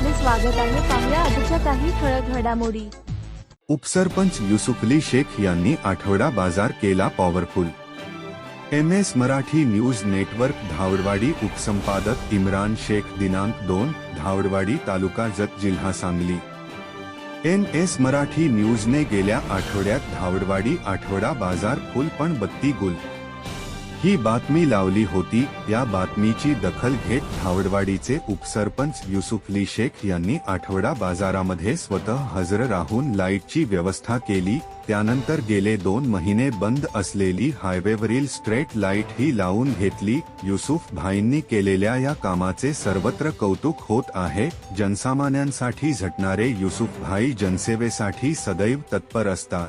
स्वागत आहे. पाहुया आजच्या काही ठळक घडामोडी. उपसरपंच युसुफली शेख यांनी आठवडा बाजार केला powerful. M S Marathi news network Dhawadwadi उपसंपादक Imran Shaikh दिनांक दोन धावडवाडी तालुका जत जिल्हा सांगली. एन एस मराठी न्यूजने गेल्या आठवड्यात धावडवाडी आठवडा बाजार फुल पण बत्ती गुल ही बातमी लावली होती या बातमीची दखल घेत धावडवाडीचे उपसरपंच युसुफली शेख यांनी आठवडा बाजारामध्ये स्वतः हजर राहून लाईटची व्यवस्था केली त्यानंतर गेले दोन महिने बंद असलेली हायवेवरील स्ट्रेट लाइट ही लावून घेतली युसुफ भाईंनी केलेल्या या कामाचे सर्वत्र कौतुक होत आहे जनसामान्यांसाठी झटणारे युसुफ भाई जनसेवेसाठी सदैव तत्पर असतात.